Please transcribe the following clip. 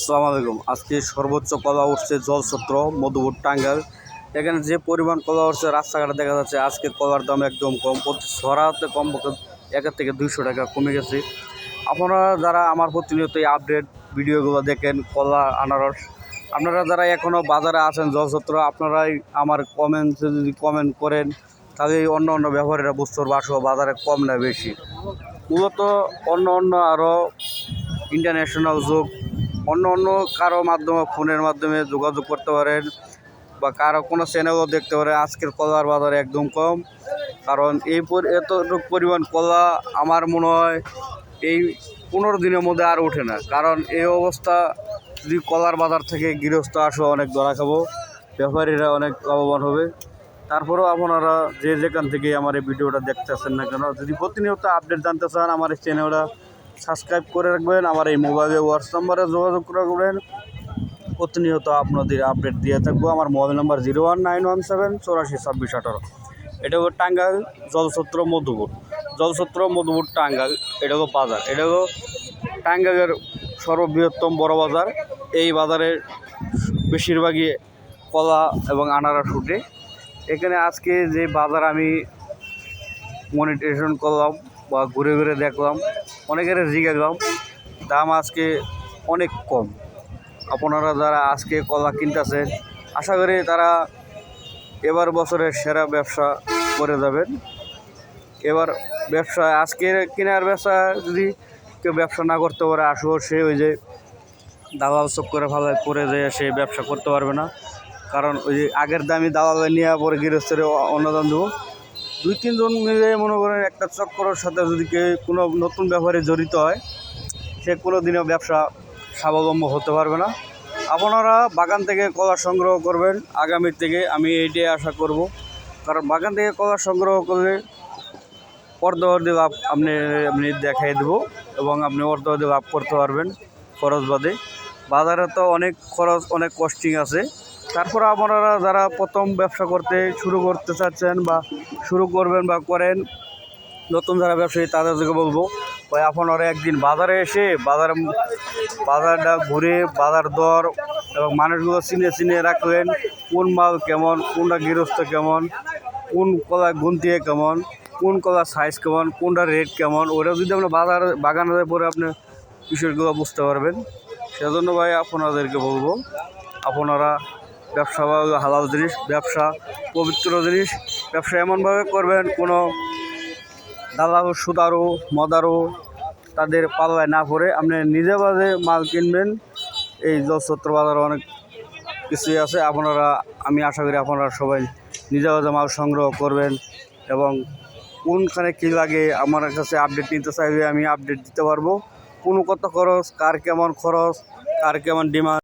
আসসালামু আলাইকুম। আজকে সর্বোচ্চ কলা উঠছে জলছত্র মধুপুর টাঙ্গাল এখানে যে পরিমাণ কলা উঠছে, রাস্তাঘাটে দেখা যাচ্ছে আজকে কলার দাম একদম কম। প্রতি ছড়াতে কম পক্ষে একের থেকে দুইশো টাকা কমে গেছে। আপনারা যারা আমার প্রতিনিয়ত এই আপডেট ভিডিওগুলো দেখেন, কলা আনারস আপনারা যারা এখনও বাজারে আছেন জলছত্র আপনারাই আমার কমেন্টে যদি কমেন্ট করেন, তাহলে অন্য অন্য ব্যবহারীরা বুঝতে পারব বাজারে কম না বেশি। মূলত অন্য অন্য আরও ইন্টারন্যাশনাল যুগ অন্য অন্য কারও মাধ্যমে, ফোনের মাধ্যমে যোগাযোগ করতে পারেন বা কারও কোনো চ্যানেলও দেখতে পারেন, আজকের কলার বাজার একদম কম। কারণ এই এতটুকু পরিমাণ কলা আমার মনে হয় এই পনেরো দিনের মধ্যে আর ওঠে না। কারণ এই অবস্থা, যদি কলার বাজার থেকে গৃহস্থ আসো অনেক ধরা খাব, ব্যাপারীরা অনেক লাভবান হবে। তারপরেও আপনারা যে যেখান থেকে আমার এই ভিডিওটা দেখতেছেন না কেন, যদি প্রতিনিয়ত আপডেট জানতে চান, আমার এই চ্যানেলটা সাবস্ক্রাইব করে রাখবেন, আমার এই মোবাইলে হোয়াটস নাম্বারে যোগাযোগ করে রাখবেন। প্রতিনিয়ত আপনাদের আপডেট দিয়ে থাকব। আমার mobile number zero one nine one seven চৌরাশি ছাব্বিশ আঠারো। এটা হলো টাঙ্গাইল জলছত্র মধুপুর। জলছত্র মধুপুর টাঙ্গাইল, এটা হলো বাজার। এটা হলো টাঙ্গাইলের সর্ববৃহত্তম বড় বাজার। এই বাজারে বেশিরভাগই কলা এবং আনারস উঠে। এখানে আজকে যে বাজার আমি মনিটেশন করলাম বা ঘুরে ঘুরে দেখলাম অনেকের জিজ্ঞাসলাম দাম আজকে অনেক কম। আপনারা যারা আজকে কলা কিনতেছেন, আশা করি তারা এবার বছরের সেরা ব্যবসা করে যাবেন। এবার ব্যবসা, আজকের কেনার ব্যবসা যদি কেউ ব্যবসা না করতে পারে আসো সে ওই যে দালাল করে ভালো করে যে সে ব্যবসা করতে পারবে না। কারণ ওই যে আগের দামি দালাল নিয়ে পরে গৃহস্থের অন্য দাম দেবো। দুই তিনজন মিলে মনে করেন একটা চক্করের সাথে যদি কেউ কোনো নতুন ব্যাপারে জড়িত হয়, সে কোনো দিনও ব্যবসা স্বাবলম্ব হতে পারবে না। আপনারা বাগান থেকে কলা সংগ্রহ করবেন। আগামীর থেকে আমি এইটাই আশা করব। কারণ বাগান থেকে কলা সংগ্রহ করলে অর্ধবর্ধি লাভ আপনি আপনি দেখাই দেবো এবং আপনি অর্ধবর্ধি লাভ করতে পারবেন খরচ বাদে। বাজারে তো অনেক খরচ, অনেক কস্টিং আছে। তারপরে আপনারা যারা প্রথম ব্যবসা করতে শুরু করতে চাচ্ছেন বা শুরু করবেন বা করেন, নতুন যারা ব্যবসায়ী, তাদেরকে বলব, ভাই, আপনারা একদিন বাজারে এসে বাজার, বাজারটা ঘুরে বাজার দর এবং মানুষগুলো চিনে চিনে রাখবেন কোন মাল কেমন, কোনটা গৃহস্থ কেমন, কোন কলা গুনতিয়ে কেমন, কোন কলার সাইজ কেমন, কোনটা রেট কেমন, ওটা যদি আপনি বাজার, বাগানে পরে আপনি বিষয়গুলো বুঝতে পারবেন। সেজন্য ভাই, আপনাদেরকে বলব, আপনারা ব্যবসা হালাল জিনিস, ব্যবসা, পবিত্র জিনিস, ব্যবসা এমনভাবে করবেন, কোনো দালাল, সুদারো, মদারো তাদের পাল্লায় না পড়ে আপনি নিজে বাজে মাল কিনবেন। এই জলছত্র বাজারে অনেক কিছুই আছে। আপনারা, আমি আশা করি আপনারা সবাই নিজে বাজে মাল সংগ্রহ করবেন এবং কোনখানে কী লাগে আমার কাছে আপডেট নিতে চাইলে আমি আপডেট দিতে পারব। কোনো কত খরচ, কার কেমন খরচ, কার কেমন ডিমান্ড